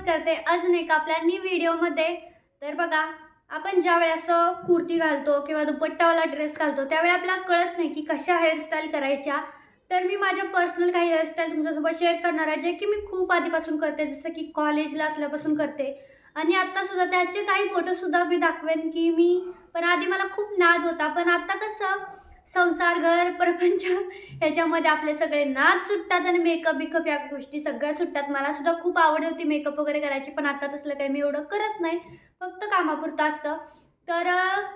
करते. अजून एक आपल्या न्यू व्हिडिओमध्ये तर बघा आपण ज्यावेळी असं कुर्ती घालतो किंवा दुपट्टावाला ड्रेस घालतो त्यावेळी आपल्याला कळत नाही की कशा हेअरस्टाईल करायच्या. तर मी माझ्या पर्सनल काही हेअरस्टाईल तुमच्यासोबत शेअर करणार आहे जे की मी खूप आधीपासून करते जसं की कॉलेजला असल्यापासून करते. आणि आत्तासुद्धा त्याचे काही फोटोसुद्धा मी दाखवेन की मी पण आधी मला खूप नाद होता. पण आत्ता कसं संसार घर प्रपंच ह्याच्यामध्ये आपले सगळे नाद सुटतात आणि मेकअप बिकअप या गोष्टी सगळ्या सुटतात. मला सुद्धा खूप आवड होती मेकअप वगैरे करायची पण आता तसलं काही मी एवढं करत नाही. फक्त कामापुरतं असतं. तर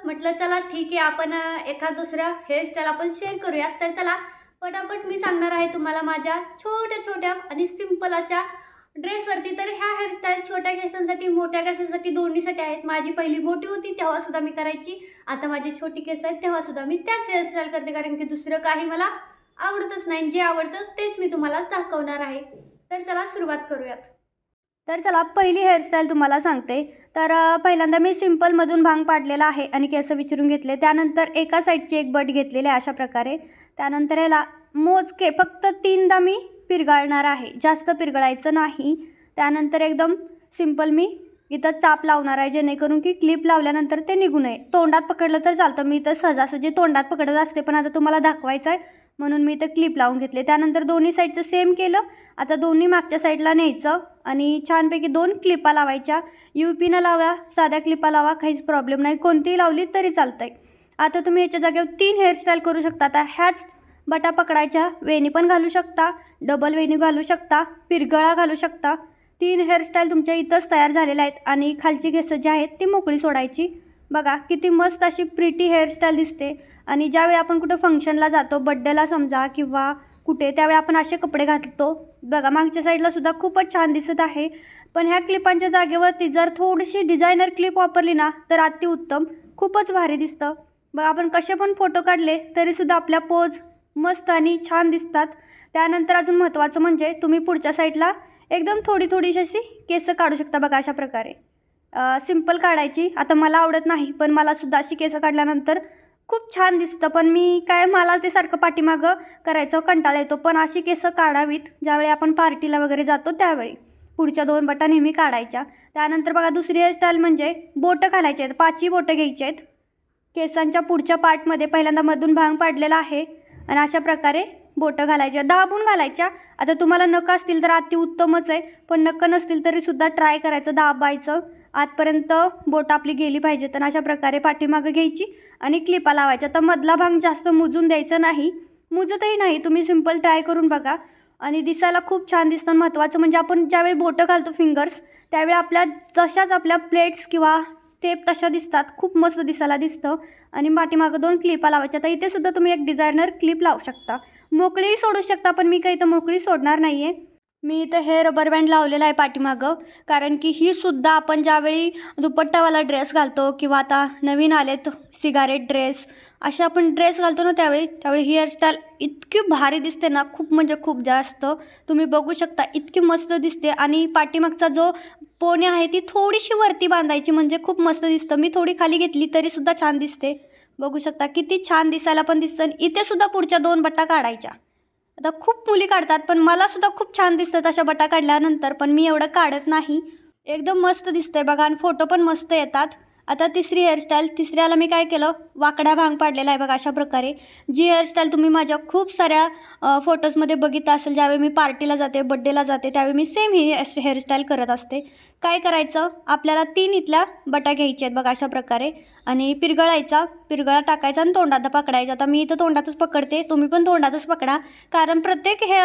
म्हटलं चला ठीक आहे आपण अं, एखाद दुसऱ्या हेअरस्टाईल आपण शेअर करूयात. तर चला पटापट मी सांगणार आहे तुम्हाला माझ्या छोट्या छोट्या आणि सिंपल अशा ड्रेसवरती तर ह्या हेअरस्टाईल छोट्या केसांसाठी मोठ्या केसांसाठी दोन्हीसाठी आहेत. माझी पहिली मोठी होती तेव्हासुद्धा मी करायची. आता माझी छोटी केस आहेत तेव्हासुद्धा मी त्याच हेअरस्टाईल करते कारण की दुसरं काही मला आवडतच नाही. जे आवडतं तेच मी तुम्हाला दाखवणार आहे. तर चला सुरुवात करूयात. तर चला पहिली हेअरस्टाईल तुम्हाला सांगते. तर पहिल्यांदा मी सिम्पलमधून भांग पाडलेला आहे आणि केस विचारून घेतले. त्यानंतर एका साईडची एक बट घेतलेली आहे अशा प्रकारे. त्यानंतर ह्याला मोजके फक्त तीनदा मी पिरगाळणार आहे. जास्त पिरगळायचं नाही. त्यानंतर एकदम सिंपल मी इथं चाप लावणार आहे जेणेकरून की क्लिप लावल्यानंतर ते निघू नये. तोंडात पकडलं तर चालतं. मी इथं सहजासहजी तोंडात पकडत असते पण आता तुम्हाला दाखवायचं आहे. म्हणून मी इथं क्लिप लावून घेतले. त्यानंतर दोन्ही साईडचं सेम केलं. आता दोन्ही मागच्या साईडला न्यायचं आणि छानपैकी दोन क्लिपा लावायच्या. यू पीनं लावा साध्या क्लिपा लावा काहीच प्रॉब्लेम नाही. कोणतीही लावली तरी चालतंय. आता तुम्ही याच्या जागेवर तीन हेअरस्टाईल करू शकता. आता ह्याच बटा पकडायच्या वेणी पण घालू शकता डबल वेणी घालू शकता पिरगळा घालू शकता. तीन हेअरस्टाईल तुमच्या इथंच तयार झालेल्या आहेत आणि खालची केसं जी आहेत ती मोकळी सोडायची. बघा किती मस्त अशी प्रिटी हेअरस्टाईल दिसते. आणि ज्यावेळी आपण कुठं फंक्शनला जातो बड्डेला समजा किंवा कुठे त्यावेळी आपण असे कपडे घालतो. बघा मागच्या साईडला सुद्धा खूपच छान दिसत आहे. पण ह्या क्लिपांच्या जागेवरती जर थोडीशी डिझायनर क्लिप वापरली ना तर अतिउत्तम खूपच भारी दिसतं. बघा आपण कसे पण फोटो काढले तरीसुद्धा आपल्या पोज मस्त आणि छान दिसतात. त्यानंतर अजून महत्त्वाचं म्हणजे तुम्ही पुढच्या साईडला एकदम थोडी थोडीशी अशी केस काढू शकता बघा अशा प्रकारे. सिंपल काढायची. आता मला आवडत नाही पण मला सुद्धा अशी केस काढल्यानंतर खूप छान दिसतं. पण मी काय मला ते सारखं पाठीमागं करायचं कंटाळा येतो. पण अशी केसं काढावीत ज्यावेळी आपण पार्टीला वगैरे जातो त्यावेळी. पुढच्या दोन बटा नेहमी काढायच्या. त्यानंतर बघा दुसरी हेअरस्टाईल म्हणजे बोटं घालायचे आहेत. पाचही बोटं घ्यायची आहेत. केसांच्या पुढच्या पार्टमध्ये पहिल्यांदा मधून भांग पाडलेला आहे. आणि अशा प्रकारे बोटं घालायच्या दाबून घालायच्या. आता तुम्हाला नख असतील तर अति उत्तमच आहे पण नक्क नसतील तरीसुद्धा ट्राय करायचं दाबायचं. आतपर्यंत बोट आपली गेली पाहिजे तर अशा प्रकारे पाठीमागं घ्यायची आणि क्लिपा लावायच्या. तर मधला भाग जास्त मुजून द्यायचा नाही मुजतही नाही तुम्ही सिंपल ट्राय करून बघा. आणि दिसायला खूप छान दिसतं महत्त्वाचं म्हणजे आपण ज्यावेळी बोटं घालतो फिंगर्स त्यावेळी आपल्या जशाच आपल्या प्लेट्स किंवा स्टेप तशा दिसतात. खूप मस्त दिसायला दिसतं. आणि पाठीमागं दोन क्लिपा लावायच्या. तर इथे सुद्धा तुम्ही एक डिझायनर क्लिप लावू शकता. मोकळीही सोडू शकता पण मी काही तर मोकळी सोडणार नाही आहे मी इथं हे रबर बँड लावलेला आहे पाठीमागं. कारण की ही सुद्धा आपण ज्यावेळी दुपट्टावाला ड्रेस घालतो किंवा आता नवीन आलेत सिगारेट ड्रेस असे आपण ड्रेस घालतो ना त्यावेळी त्यावेळी हेअरस्टाईल इतकी भारी दिसते ना खूप म्हणजे खूप जास्त. तुम्ही बघू शकता इतकी मस्त दिसते. आणि पाठीमागचा जो पोणे आहे ती थोडीशी वरती बांधायची म्हणजे खूप मस्त दिसतं. मी थोडी खाली घेतली तरीसुद्धा छान दिसते. बघू शकता किती छान दिसायला पण दिसतं. आणि इथे सुद्धा पुढच्या दोन बट्टा काढायच्या. आता खूप मुली काढतात पण मला सुद्धा खूप छान दिसतात अशा बटा काढल्यानंतर पण मी एवढं काढत नाही. एकदम मस्त दिसतंय बघा आणि फोटो पण मस्त येतात. आता तिसरी हेअरस्टाईल तिसऱ्याला मी काय केलं? वाकडा भांग पाडलेला आहे बघा अशा प्रकारे. जी हेअरस्टाईल तुम्ही माझ्या खूप साऱ्या फोटोजमध्ये बघितलं असेल ज्यावेळी मी पार्टीला जाते बड्डेला जाते त्यावेळी मी सेम ही हेअरस्टाईल करत असते. काय करायचं? आपल्याला तीन इथल्या बटा घ्यायच्या आहेत बघा अशा प्रकारे. आणि पिरगळायचा पिरगळा टाकायचा आणि तोंडात पकडायचा. आता मी इथं तोंडातच पकडते तुम्ही पण तोंडातच पकडा. कारण प्रत्येक हे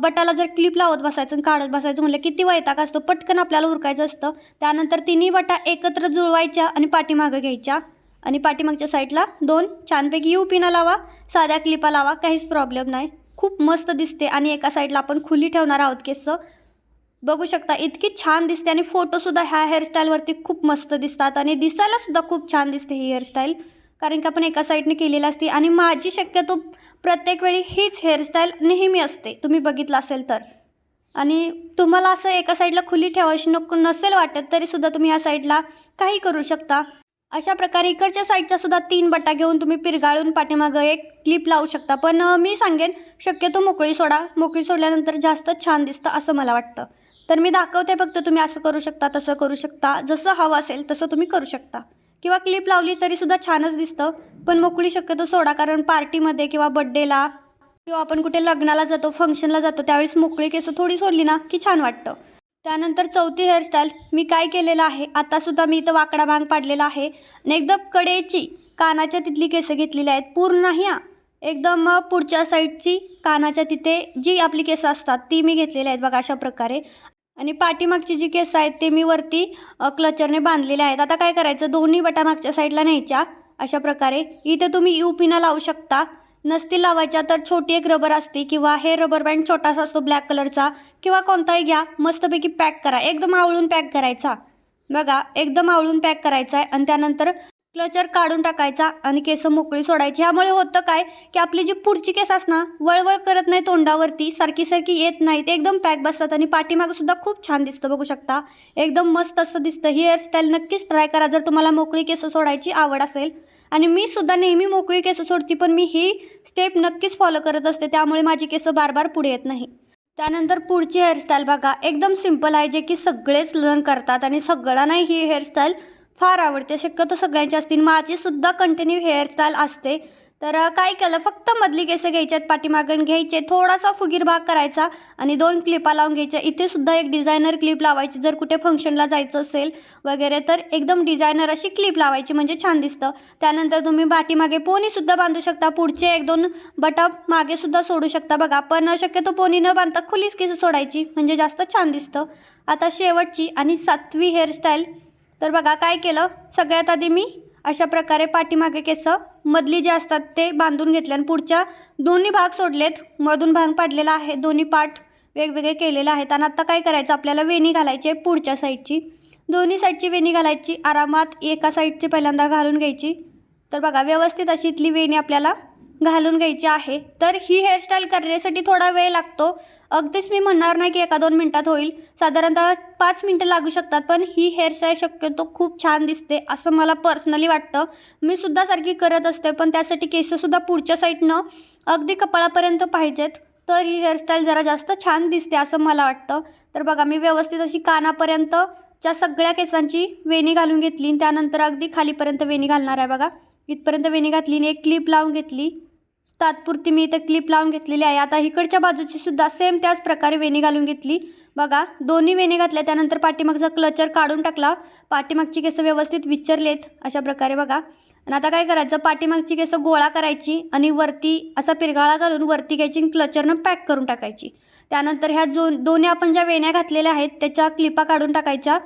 बटाला जर क्लिप लावत बसायचं आणि काढत बसायचं म्हणलं किती वैताग असतो. पटकन आपल्याला उरकायचं असतं. त्यानंतर तिन्ही बटा एकत्र जुळवायच्या आणि पाठीमागं घ्यायच्या. आणि पाठीमागच्या साईडला दोन छानपैकी यू पिना लावा साध्या क्लिपा लावा काहीच प्रॉब्लेम नाही. खूप मस्त दिसते आणि एका साईडला आपण खुली ठेवणार आहोत केसं. बघू शकता इतकी छान दिसते आणि फोटोसुद्धा ह्या हेअरस्टाईलवरती खूप मस्त दिसतात आणि दिसायलासुद्धा खूप छान दिसते ही हेअरस्टाईल कारण की आपण एका साईडने केलेली असते आणि माझी शक्यतो प्रत्येक वेळी हीच हेअरस्टाईल नेहमी असते. तुम्ही बघितलं असेल तर. आणि तुम्हाला असं एका साईडला खुली ठेवायची नको नसेल वाटत तरीसुद्धा तुम्ही ह्या साईडला काही करू शकता. अशा प्रकारे इकडच्या साईडच्या सुद्धा तीन बटा घेऊन तुम्ही पिरगाळून पाठीमागं एक क्लिप लावू शकता. पण मी सांगेन शक्यतो मोकळी सोडा. मोकळी सोडल्यानंतर जास्त छान दिसतं असं मला वाटतं. तर मी दाखवते फक्त तुम्ही असं करू शकता तसं करू शकता. जसं हवं असेल तसं तुम्ही करू शकता. किंवा क्लिप लावली तरीसुद्धा छानच दिसतं. पण मोकळी शक्यतो सोडा कारण पार्टीमध्ये किंवा बड्डेला किंवा आपण कुठे लग्नाला जातो फंक्शनला जातो त्यावेळेस मोकळी केसं थोडी सोडली ना की छान वाटतं. त्यानंतर चौथी हेअरस्टाईल मी काय केलेलं आहे? आतासुद्धा मी इथं वाकडा भांग पाडलेला आहे. आणि एकदम कडेची कानाच्या तिथली केसं घेतलेली आहेत. पूर्ण नाही हा एकदम पुढच्या साईडची कानाच्या तिथे जी आपली केसं असतात ती मी घेतलेली आहेत बघा अशा प्रकारे. आणि पाठीमागची जी केस आहेत ते मी वरती क्लचरने बांधलेले आहेत. आता काय करायचं? दोन्ही बटा मागच्या साईडला न्यायच्या अशा प्रकारे. इथे तुम्ही यू पिना लावू शकता. नसतील लावायच्या तर छोटी एक रबर असते किंवा हे रबर बँड छोटासा असतो ब्लॅक कलरचा किंवा कोणताही घ्या. मस्तपैकी पॅक करा. एकदम आवळून पॅक करायचा. बघा एकदम आवळून पॅक करायचा आहे. आणि त्यानंतर क्लचर काढून टाकायचा आणि केस मोकळी सोडायची. ह्यामुळे होतं काय की आपली जी पुढची केस असणार वळवळ करत नाही तोंडावरती सारखी सारखी येत नाही ते एकदम पॅक बसतात आणि पाठीमागं सुद्धा खूप छान दिसतं बघू शकता. एकदम मस्त असं दिसतं. ही हेअरस्टाईल नक्कीच ट्राय करा जर तुम्हाला मोकळी केस सोडायची आवड असेल. आणि मी सुद्धा नेहमी मोकळी केस सोडती पण मी ही स्टेप नक्कीच फॉलो करत असते. त्यामुळे माझी केस बार बार पुढे येत नाही. त्यानंतर पुढची हेअरस्टाईल बघा. एकदम सिंपल आहे जे की सगळेच लर्न करतात आणि सगळ्यांनाही ही हेअरस्टाईल फार आवडते. शक्यतो सगळ्यांची असतील माझीसुद्धा कंटिन्यू हेअरस्टाईल असते. तर काय केलं? फक्त मधली केसं घ्यायच्यात पाठीमागण घ्यायचे. थोडासा फुगीर भाग करायचा आणि दोन क्लिपा लावून घ्यायच्या. इथे सुद्धा एक डिझायनर क्लिप लावायची. जर कुठे फंक्शनला जायचं असेल वगैरे तर एकदम डिझायनर अशी क्लिप लावायची म्हणजे छान दिसतं. त्यानंतर तुम्ही पाठीमागे पोनीसुद्धा बांधू शकता. पुढचे एक दोन बटप मागेसुद्धा सोडू शकता बघा. पण शक्यतो पोनी न बांधता खुलीच केस सोडायची म्हणजे जास्त छान दिसतं. आता शेवटची आणि सातवी हेअरस्टाईल तर बघा काय केलं? सगळ्यात आधी मी अशा प्रकारे पाठीमागे केस मधली जे असतात ते बांधून घेतले आणि पुढच्या दोन्ही भाग सोडलेत. मधून भाग पाडलेला आहे दोन्ही पाठ वेगवेगळे केलेले आहेत. आणि आत्ता काय करायचं? आपल्याला वेणी घालायची आहे पुढच्या साईडची. दोन्ही साईडची वेणी घालायची. आरामात एका साईडची पहिल्यांदा घालून घ्यायची. तर बघा व्यवस्थित अशी इथली वेणी आपल्याला घालून घ्यायची आहे. तर ही हेअरस्टाईल करण्यासाठी थोडा वेळ लागतो. अगदीच मी म्हणणार नाही की एका दोन मिनटात होईल. साधारणतः पाच मिनटं लागू शकतात पण ही हेअरस्टाईल शक्यतो खूप छान दिसते असं मला पर्सनली वाटतं. मी सुद्धा सारखी करत असते पण त्यासाठी केससुद्धा पुढच्या साईडनं अगदी कपाळापर्यंत पाहिजेत. तर ही हेअरस्टाईल जरा जास्त छान दिसते असं मला वाटतं. तर बघा मी व्यवस्थित अशी कानापर्यंत च्या सगळ्या केसांची वेणी घालून घेतली. आणि त्यानंतर अगदी खालीपर्यंत वेणी घालणार आहे बघा. इथपर्यंत वेणी घातली आणि एक क्लिप लावून घेतली. तात्पुरती मी इथे क्लिप लावून घेतलेली आहे. आता इकडच्या बाजूची सुद्धा सेम त्याच प्रकारे वेणी घालून घेतली. बघा दोन्ही वेणी घातल्या. त्यानंतर पाठीमागचा क्लचर काढून टाकला. पाठीमागची केसं व्यवस्थित विचारलेत अशा प्रकारे बघा. आणि आता काय करायचं? पाठीमागची केसं गोळा करायची आणि वरती असा पिरगाळा घालून वरती घ्यायची आणि क्लचरनं पॅक करून टाकायची. त्यानंतर ह्या जो दोन्ही आपण ज्या वेण्या घातलेल्या आहेत त्याच्या क्लिपा काढून टाकायच्या.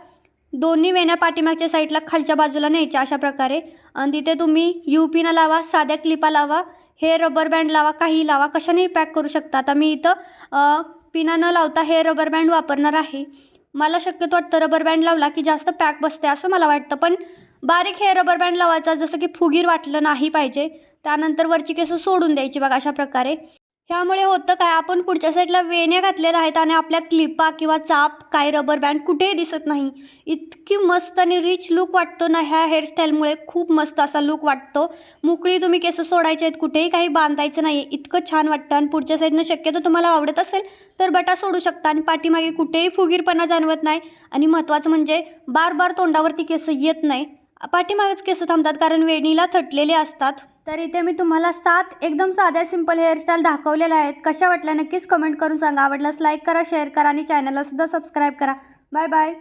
दोन्ही वेण्या पाठीमागच्या साईडला खालच्या बाजूला न्यायच्या अशा प्रकारे. आणि तिथे तुम्ही यू पीनं लावा साध्या क्लिपा लावा. हे रबर बँड लावा काही लावा कशानेही पॅक करू शकता. आता मी इथं पिना न लावता हे रबर बँड वापरणार आहे. मला शक्यतो वाटतं रबर बँड लावला की जास्त पॅक बसते असं मला वाटतं. पण बारीक हे रबर बँड लावायचा जसं की फुगीर वाटलं नाही पाहिजे. त्यानंतर वरची केसं सोडून द्यायची बघा अशा प्रकारे. ह्यामुळे होतं काय? आपण पुढच्या साईडला वेण्या घातलेल्या आहेत आणि आपल्या क्लिपा किंवा चाप काय रबर बँड कुठेही दिसत नाही. इतकी मस्त आणि रिच लुक वाटतो ना ह्या हेअरस्टाईलमुळे खूप मस्त असा लुक वाटतो. मोकळी तुम्ही केसं सोडायचे आहेत कुठेही काही बांधायचं नाही इतकं छान वाटतं आणि पुढच्या साईडनं शक्यतो तुम्हाला आवडत असेल तर बटा सोडू शकता आणि पाठीमागे कुठेही फुगीरपणा जाणवत नाही. आणि महत्त्वाचं म्हणजे बार बार तोंडावरती केस येत नाही. पाठीमागेच केस थांबतात कारण वेणीला थटलेले असतात. तर इथे मी तुम्हाला सात एकदम साध्या सिंपल हेअरस्टाईल दाखवलेल्या आहेत. कशा वाटल्या नक्कीच कमेंट करून सांगा. आवडल्यास लाईक करा शेअर करा आणि चॅनलला सुद्धा सबस्क्राईब करा. Bye bye